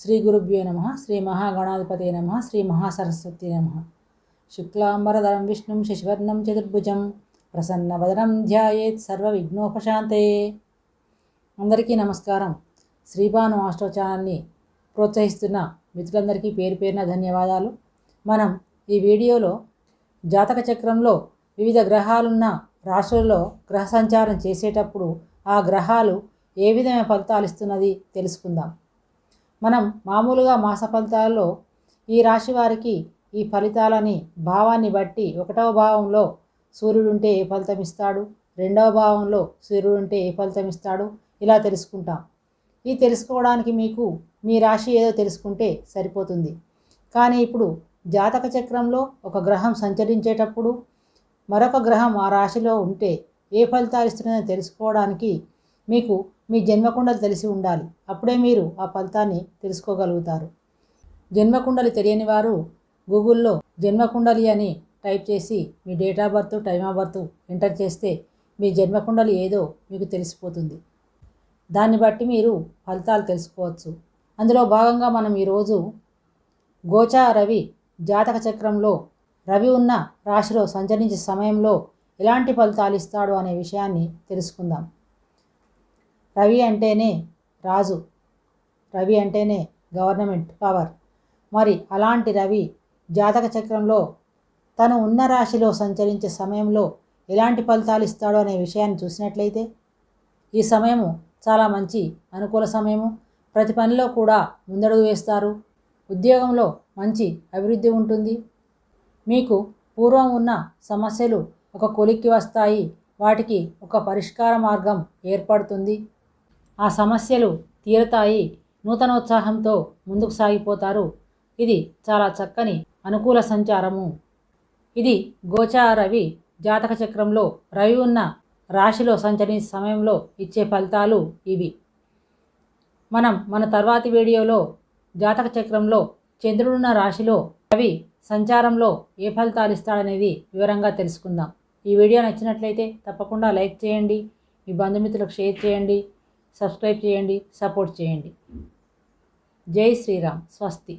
శ్రీ గురుభ్యో నమ శ్రీ మహాగణాధిపతే నమ శ్రీ మహాసరస్వతి నమ. శుక్లాంబరధరం విష్ణుం శశివర్ణం చతుర్భుజం ప్రసన్నవదనం ధ్యాయేత్ సర్వ విఘ్నోపశాంతే అందరికీ నమస్కారం. శ్రీభాను ఆస్ట్రో ఛానల్ని ప్రోత్సహిస్తున్న మిత్రులందరికీ పేరు పేరున ధన్యవాదాలు. మనం ఈ వీడియోలో జాతక చక్రంలో వివిధ గ్రహాలున్న రాశులలో గ్రహ సంచారం చేసేటప్పుడు ఆ గ్రహాలు ఏ విధమైన ఫలితాలు ఇస్తున్నది తెలుసుకుందాం. మనం మామూలుగా మాస ఫలితాల్లో ఈ రాశి వారికి ఈ ఫలితాలని భావాన్ని బట్టి ఒకటవ భావంలో సూర్యుడుంటే ఏ ఫలితం ఇస్తాడు? రెండవ భావంలో సూర్యుడు ఉంటే ఏ ఫలితం ఇస్తాడు? ఇలా తెలుసుకుంటాం. ఈ తెలుసుకోవడానికి మీకు మీ రాశి ఏదో తెలుసుకుంటే సరిపోతుంది. కానీ ఇప్పుడు జాతక చక్రంలో ఒక గ్రహం సంచరించేటప్పుడు మరొక గ్రహం ఆ రాశిలో ఉంటే ఏ ఫలితాలు ఇస్తుందని తెలుసుకోవడానికి మీకు మీ జన్మకుండలు తెలిసి ఉండాలి. అప్పుడే మీరు ఆ ఫలితాన్ని తెలుసుకోగలుగుతారు. జన్మకుండలి తెలియని వారు గూగుల్లో జన్మకుండలి అని టైప్ చేసి మీ date of birth time of birth enter చేస్తే మీ జన్మకుండలి ఏదో మీకు తెలిసిపోతుంది. దాన్ని బట్టి మీరు ఫలితాలు తెలుసుకోవచ్చు. అందులో భాగంగా మనం ఈరోజు గోచా రవి జాతక చక్రంలో రవి ఉన్న రాశిలో సంచరించే సమయంలో ఎలాంటి ఫలితాలు ఇస్తాడు అనే విషయాన్ని తెలుసుకుందాం. రవి అంటేనే రాజు. రవి అంటేనే గవర్నమెంట్ పవర్. మరి అలాంటి రవి జాతక చక్రంలో తను ఉన్న రాశిలో సంచరించే సమయంలో ఎలాంటి ఫలితాలు ఇస్తాడో అనే విషయాన్ని చూసినట్లయితే ఈ సమయము చాలా మంచి అనుకూల సమయము. ప్రతి పనిలో కూడా ముందడుగు వేస్తారు. ఉద్యోగంలో మంచి అభివృద్ధి ఉంటుంది. మీకు పూర్వం ఉన్న సమస్యలు ఒక కొలిక్కి వస్తాయి. వాటికి ఒక పరిష్కార మార్గం ఏర్పడుతుంది. ఆ సమస్యలు తీరుతాయి. నూతనోత్సాహంతో ముందుకు సాగిపోతారు. ఇది చాలా చక్కని అనుకూల సంచారము. ఇది గోచార రవి జాతక చక్రంలో రవి ఉన్న రాశిలో సంచరించే సమయంలో ఇచ్చే ఫలితాలు ఇవి. మనం మన తర్వాతి వీడియోలో జాతక చక్రంలో చంద్రుడున్న రాశిలో రవి సంచారంలో ఏ ఫలితాలు ఇస్తాడనేది వివరంగా తెలుసుకుందాం. ఈ వీడియో నచ్చినట్లయితే తప్పకుండా లైక్ చేయండి. మీ బంధుమిత్రులకు షేర్ చేయండి. సబ్స్క్రైబ్ చేయండి సపోర్ట్ చేయండి. జై శ్రీరామ్ స్వస్తి.